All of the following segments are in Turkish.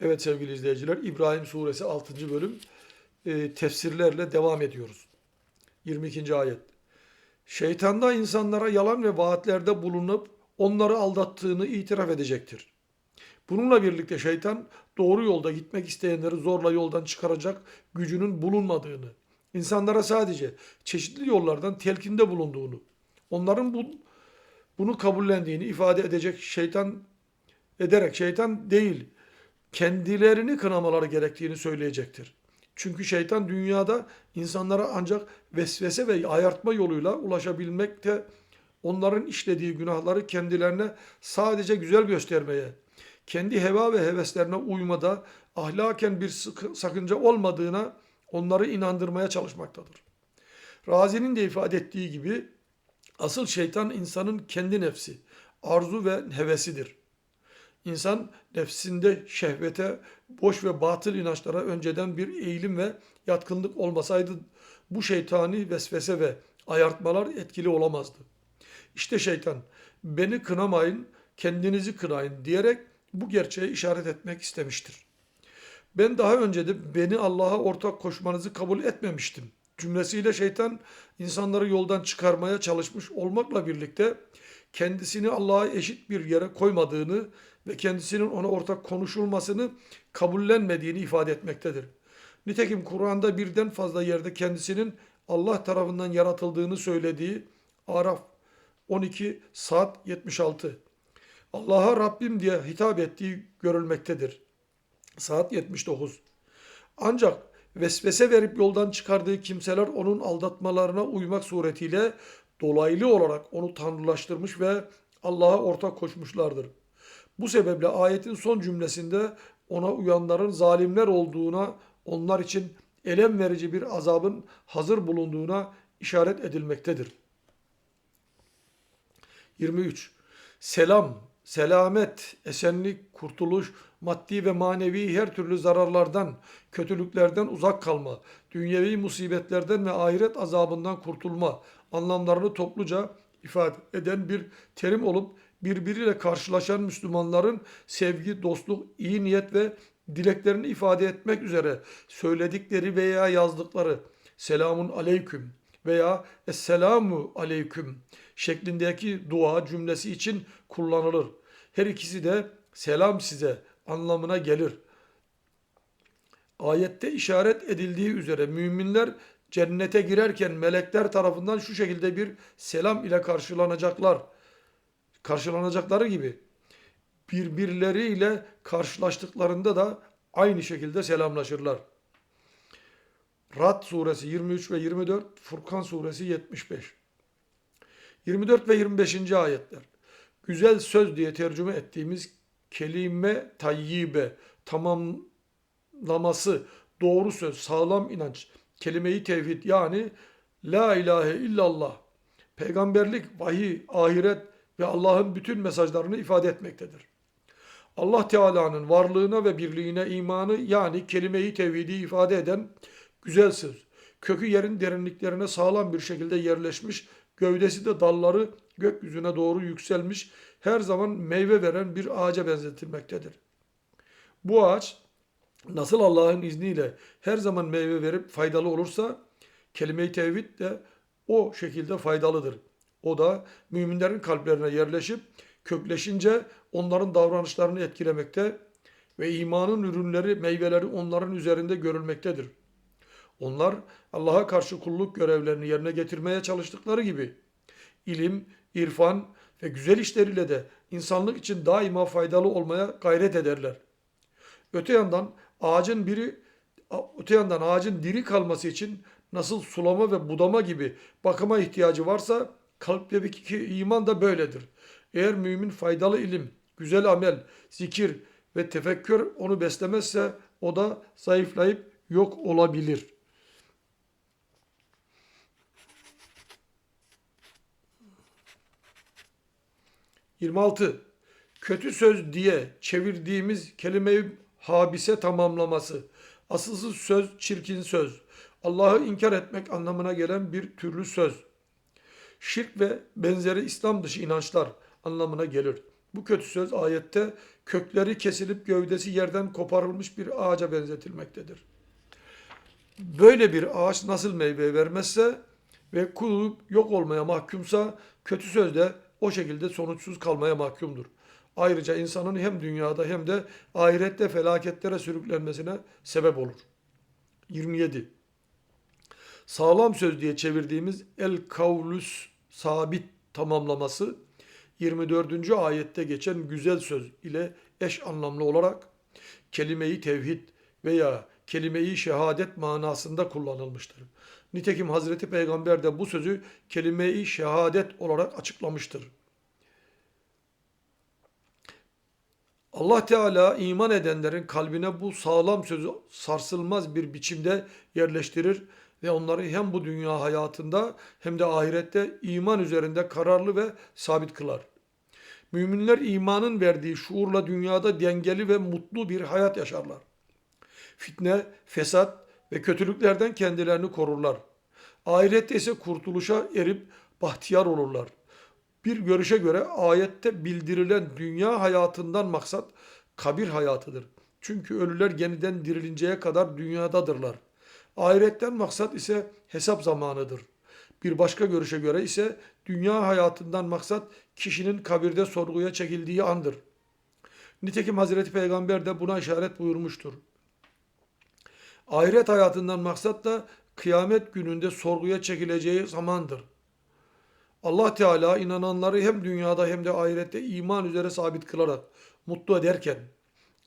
Evet sevgili izleyiciler İbrahim suresi 6. bölüm e, tefsirlerle devam ediyoruz. 22. ayet. Şeytan da insanlara yalan ve vaatlerde bulunup onları aldattığını itiraf edecektir. Bununla birlikte şeytan doğru yolda gitmek isteyenleri zorla yoldan çıkaracak gücünün bulunmadığını, insanlara sadece çeşitli yollardan telkinde bulunduğunu, onların bu, bunu kabullendiğini ifade edecek şeytan ederek şeytan değil, kendilerini kınamaları gerektiğini söyleyecektir. Çünkü şeytan dünyada insanlara ancak vesvese ve ayartma yoluyla ulaşabilmekte, onların işlediği günahları kendilerine sadece güzel göstermeye, kendi heva ve heveslerine uymada ahlaken bir sakınca olmadığına onları inandırmaya çalışmaktadır. Razi'nin de ifade ettiği gibi asıl şeytan insanın kendi nefsi, arzu ve hevesidir. İnsan nefsinde şehvete, boş ve batıl inançlara önceden bir eğilim ve yatkınlık olmasaydı bu şeytani vesvese ve ayartmalar etkili olamazdı. İşte şeytan beni kınamayın, kendinizi kınayın diyerek bu gerçeğe işaret etmek istemiştir. Ben daha önce de beni Allah'a ortak koşmanızı kabul etmemiştim. Cümlesiyle şeytan insanları yoldan çıkarmaya çalışmış olmakla birlikte kendisini Allah'a eşit bir yere koymadığını ve kendisinin ona ortak konuşulmasını kabullenmediğini ifade etmektedir. Nitekim Kur'an'da birden fazla yerde kendisinin Allah tarafından yaratıldığını söylediği Araf 12 saat 76 Allah'a Rabbim diye hitap ettiği görülmektedir. Saat 79. Ancak vesvese verip yoldan çıkardığı kimseler onun aldatmalarına uymak suretiyle dolaylı olarak onu tanrılaştırmış ve Allah'a ortak koşmuşlardır. Bu sebeple ayetin son cümlesinde ona uyanların zalimler olduğuna, onlar için elem verici bir azabın hazır bulunduğuna işaret edilmektedir. 23. Selam, selamet, esenlik, kurtuluş, maddi ve manevi her türlü zararlardan, kötülüklerden uzak kalma, dünyevi musibetlerden ve ahiret azabından kurtulma anlamlarını topluca ifade eden bir terim olup birbiriyle karşılaşan Müslümanların sevgi, dostluk, iyi niyet ve dileklerini ifade etmek üzere söyledikleri veya yazdıkları selamun aleyküm veya esselamu aleyküm şeklindeki dua cümlesi için kullanılır. Her ikisi de selam size anlamına gelir. Ayette işaret edildiği üzere müminler cennete girerken melekler tarafından şu şekilde bir selam ile karşılanacaklar. Karşılanacakları gibi birbirleriyle karşılaştıklarında da aynı şekilde selamlaşırlar. Rad suresi 23 ve 24, Furkan suresi 75. 24 ve 25. ayetler. Güzel söz diye tercüme ettiğimiz kelime tayyibe, tamamlaması, doğru söz, sağlam inanç, kelime-i tevhid yani la ilahe illallah, peygamberlik, vahiy, ahiret ve Allah'ın bütün mesajlarını ifade etmektedir. Allah Teala'nın varlığına ve birliğine imanı yani kelime-i tevhidi ifade eden güzel söz. Kökü yerin derinliklerine sağlam bir şekilde yerleşmiş, gövdesi de dalları gökyüzüne doğru yükselmiş, her zaman meyve veren bir ağaca benzetilmektedir. Bu ağaç nasıl Allah'ın izniyle her zaman meyve verip faydalı olursa kelime-i tevhid de o şekilde faydalıdır. O da müminlerin kalplerine yerleşip kökleşince onların davranışlarını etkilemekte ve imanın ürünleri, meyveleri onların üzerinde görülmektedir. Onlar Allah'a karşı kulluk görevlerini yerine getirmeye çalıştıkları gibi ilim, irfan ve güzel işleriyle de insanlık için daima faydalı olmaya gayret ederler. Öte yandan ağacın biri öte yandan ağacın diri kalması için nasıl sulama ve budama gibi bakıma ihtiyacı varsa kalpteki iman da böyledir. Eğer mümin faydalı ilim, güzel amel, zikir ve tefekkür onu beslemezse o da zayıflayıp yok olabilir. ...26... Kötü söz diye çevirdiğimiz kelime-i habise tamamlaması. Asılsız söz, çirkin söz. Allah'ı inkar etmek anlamına gelen bir türlü söz. Şirk ve benzeri İslam dışı inançlar anlamına gelir. Bu kötü söz ayette kökleri kesilip gövdesi yerden koparılmış bir ağaca benzetilmektedir. Böyle bir ağaç nasıl meyve vermezse ve kuruyup yok olmaya mahkumsa kötü söz de o şekilde sonuçsuz kalmaya mahkumdur. Ayrıca insanın hem dünyada hem de ahirette felaketlere sürüklenmesine sebep olur. 27. Sağlam söz diye çevirdiğimiz el kavlüs sabit tamamlaması 24. ayette geçen güzel söz ile eş anlamlı olarak kelime-i tevhid veya kelime-i şehadet manasında kullanılmıştır. Nitekim Hazreti Peygamber de bu sözü kelime-i şehadet olarak açıklamıştır. Allah Teala iman edenlerin kalbine bu sağlam sözü sarsılmaz bir biçimde yerleştirir ve onları hem bu dünya hayatında hem de ahirette iman üzerinde kararlı ve sabit kılar. Müminler imanın verdiği şuurla dünyada dengeli ve mutlu bir hayat yaşarlar. Fitne, fesat ve kötülüklerden kendilerini korurlar. Ahirette ise kurtuluşa erip bahtiyar olurlar. Bir görüşe göre ayette bildirilen dünya hayatından maksat kabir hayatıdır. Çünkü ölüler yeniden dirilinceye kadar dünyadadırlar. Ahiretten maksat ise hesap zamanıdır. Bir başka görüşe göre ise dünya hayatından maksat kişinin kabirde sorguya çekildiği andır. Nitekim Hazreti Peygamber de buna işaret buyurmuştur. Ahiret hayatından maksat da kıyamet gününde sorguya çekileceği zamandır. Allah Teala inananları hem dünyada hem de ahirette iman üzere sabit kılarak mutlu ederken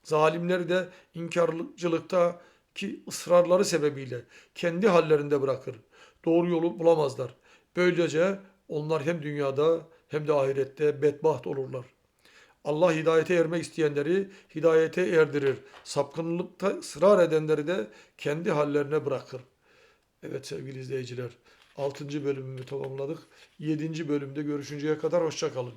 zalimleri de inkarcılıkta ki ısrarları sebebiyle kendi hallerinde bırakır. Doğru yolu bulamazlar. Böylece onlar hem dünyada hem de ahirette bedbaht olurlar. Allah hidayete ermek isteyenleri hidayete erdirir. Sapkınlıkta ısrar edenleri de kendi hallerine bırakır. Evet sevgili izleyiciler 6. bölümümü tamamladık. 7. bölümde görüşünceye kadar hoşça kalın.